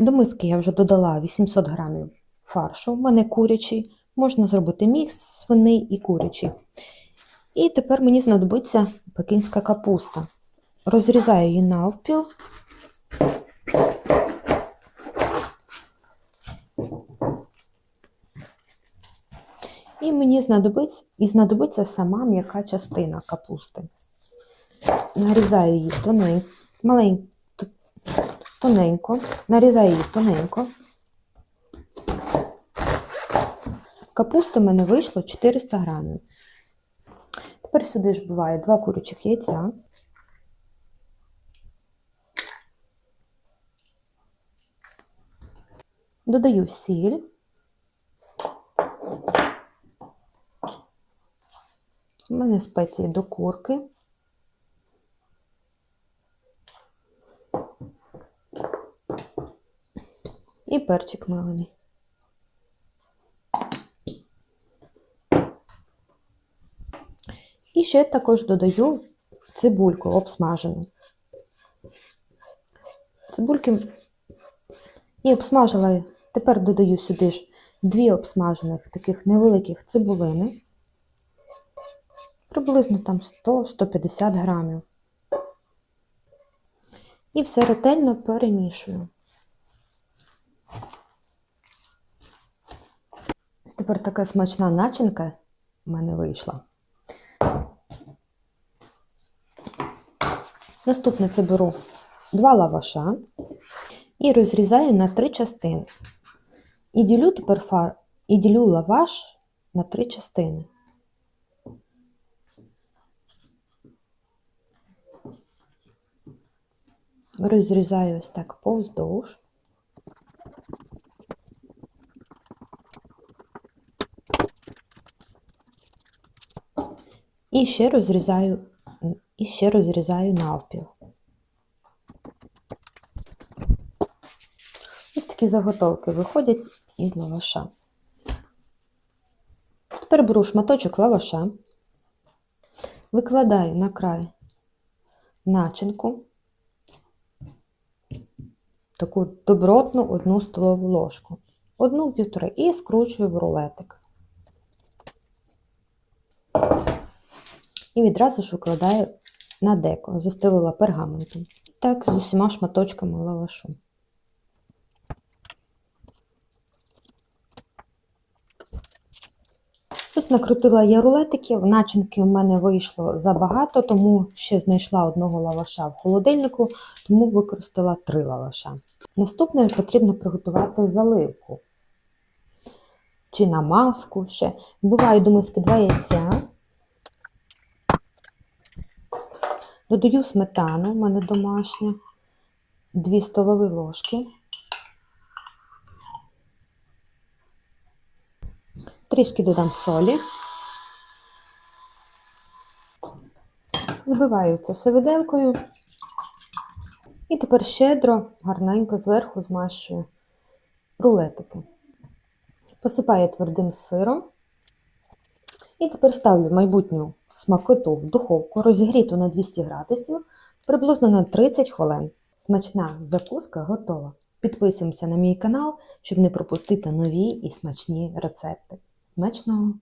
До миски я вже додала 800 грамів фаршу, в мене курячий. Можна зробити мікс свиний і курячий. І тепер мені знадобиться пекінська капуста. Розрізаю її навпіл. І мені знадобиться, і знадобиться сама м'яка частина капусти. Нарізаю її тоненько, маленько, тоненько, нарізаю її тоненько. Капусти в мене вийшло 400 грамів. Тепер сюди ж буває два курячих яйця. Додаю сіль. У мене спеції до курки. І перчик мелений. І ще також додаю цибульку обсмажену. Цибульки і обсмажила, тепер додаю сюди ж дві обсмажених таких невеликих цибулини, приблизно там 100-150 грамів. І все ретельно перемішую. Ось тепер така смачна начинка в мене вийшла. Наступне це беру два лаваша і розрізаю на три частини. І ділю тепер фар, і ділю лаваш на три частини. Розрізаю ось так повздовж. І ще розрізаю і ще розрізаю навпіл. Ось такі заготовки виходять із лаваша. Тепер беру шматочок лаваша, викладаю на край начинку, таку добротну одну столову ложку, одну півтори і скручую в рулетик. І відразу ж викладаю на деко, застелила пергаментом. Так, з усіма шматочками лавашу. Ось накрутила я рулетиків, начинки в мене вийшло забагато, тому ще знайшла одного лаваша в холодильнику, тому використала три лаваша. Наступне потрібно приготувати заливку чи намазку ще. Вбиваю до миски два яйця. Додаю сметану, в мене домашня, 2 столові ложки. Трішки додам солі. Збиваю це все виделкою. І тепер щедро, гарненько зверху змащую рулетики. Посипаю твердим сиром. І тепер ставлю майбутню смакоту в духовку, розігріту на 200 градусів, приблизно на 30 хвилин. Смачна закуска готова. Підписуємося на мій канал, щоб не пропустити нові і смачні рецепти. Смачного!